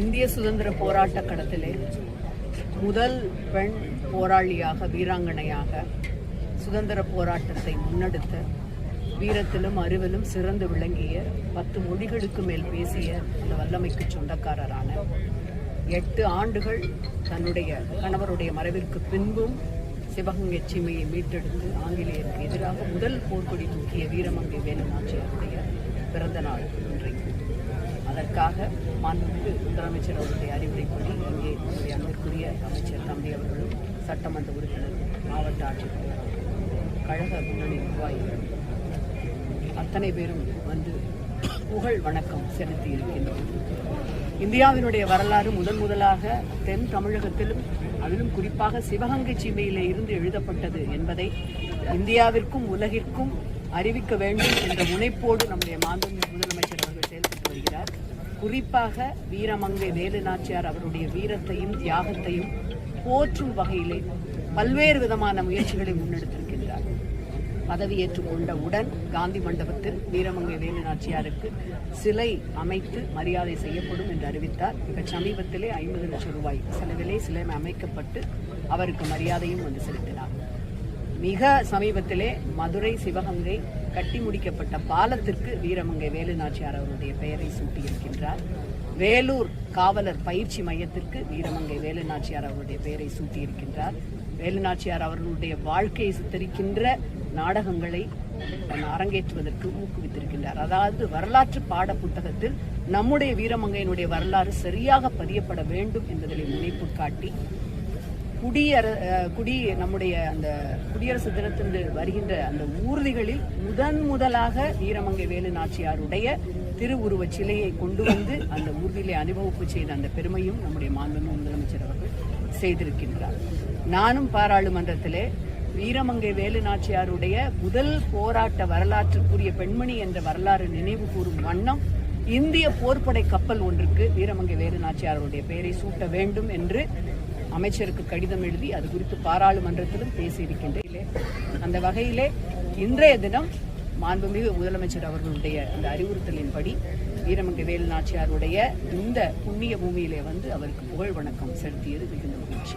இந்திய சுதந்திர போராட்ட களத்திலே முதல் பெண் போராளியாக வீராங்கனையாக சுதந்திர போராட்டத்தை முன்னெடுத்த வீரத்திலும் அறிவிலும் சிறந்து விளங்கிய பத்து மொழிகளுக்கு மேல் பேசிய அந்த வல்லமைக்கு சொந்தக்காரரான எட்டு ஆண்டுகள் தன்னுடைய கணவருடைய மறைவிற்கு பின்பும் சிவகங்கை சீமையை மீட்டெடுத்து ஆங்கிலேயருக்கு எதிராக முதல் போர்க்கொடி தூக்கிய வீரமங்கை வேலு நாச்சியாருடைய பிறந்த நாள் இன்றைக்கு. அதற்காக மாண்புமிகு முதலமைச்சர் அவருடைய அறிவுரைப்படி இங்கே நம்முடைய அன்பிற்குரிய அமைச்சர் தம்பி அவர்களும் சட்டமன்ற உறுப்பினர் மாவட்ட ஆட்சித்தலைவர் கழக முன்னணி நிர்வாகிகள் அத்தனை பேரும் வந்து புகழ் வணக்கம் செலுத்தி இருக்கின்றோம். இந்தியாவினுடைய வரலாறு முதன் முதலாக தென் தமிழகத்திலும் அதிலும் குறிப்பாக சிவகங்கை சீமையிலே இருந்து எழுதப்பட்டது என்பதை இந்தியாவிற்கும் உலகிற்கும் அறிவிக்க வேண்டும் என்ற முனைப்போடு நம்முடைய மாண்புமிகு முதலமைச்சர் அவர்கள் குறிப்பாக வீரமங்கை வேலு நாச்சியார் அவருடைய வீரத்தையும் தியாகத்தையும் போற்றும் வகையிலே பல்வேறு விதமான முயற்சிகளை முன்னெடுத்திருக்கின்றார். பதவியேற்றுக் கொண்டவுடன் காந்தி மண்டபத்தில் வீரமங்கை வேலு நாச்சியாருக்கு சிலை அமைத்து மரியாதை செய்யப்படும் என்று அறிவித்தார். மிக சமீபத்திலே ஐம்பது லட்சம் ரூபாய் செலவிலே சிலை அமைக்கப்பட்டு அவருக்கு மரியாதையும் வந்து செலுத்தினார். மிக சமீபத்திலே மதுரை சிவகங்கை கட்டி முடிக்கப்பட்ட பாலத்திற்கு வீரமங்கை வேலு நாச்சியார் அவருடைய பெயரை சூட்டியிருக்கின்றார். வேலூர் காவலர் பயிற்சி மையத்திற்கு வீரமங்கை வேலு நாச்சியார் அவருடைய பெயரை சூட்டியிருக்கின்றார். வேலு நாச்சியார் அவர்களுடைய வாழ்க்கையை சித்தரிக்கின்ற நாடகங்களை அரங்கேற்றுவதற்கு ஊக்குவித்திருக்கின்றார். அதாவது வரலாற்று பாட புத்தகத்தில் நம்முடைய வீரமங்கையினுடைய வரலாறு சரியாக பதியப்பட வேண்டும் என்பதில் முனைப்பு காட்டி குடியர குடி நம்முடைய அந்த குடியரசு தினத்திலிருந்து வருகின்ற அந்த ஊர்திகளில் முதன் முதலாக வீரமங்கை வேலு நாச்சியாருடைய திருவுருவச் சிலையை கொண்டு வந்து அந்த ஊர்தியிலே அனுபவிப்பு செய்த அந்த பெருமையும் நம்முடைய மாண்பு முதலமைச்சர் அவர்கள் செய்திருக்கின்றார். நானும் பாராளுமன்றத்திலே வீரமங்கை வேலு நாச்சியாருடைய முதல் போராட்ட வரலாற்றுக்குரிய பெண்மணி என்ற வரலாறு நினைவு கூறும் வண்ணம் இந்திய போர்ப்படை கப்பல் ஒன்றுக்கு வீரமங்கை வேலு நாச்சியாருடைய பெயரை சூட்ட வேண்டும் என்று அமைச்சருக்கு கடிதம் எழுதி அது குறித்து பாராளுமன்றத்திலும் பேசியிருக்கின்றே அந்த வகையிலே இன்றைய தினம் மாண்புமிகு முதலமைச்சர் அவர்களுடைய அந்த அறிவுறுத்தலின்படி வீரமங்கை வேலு நாச்சியாருடைய இந்த புண்ணிய பூமியிலே வந்து அவருக்கு புகழ் வணக்கம் செலுத்தியது மிகுந்த மகிழ்ச்சி.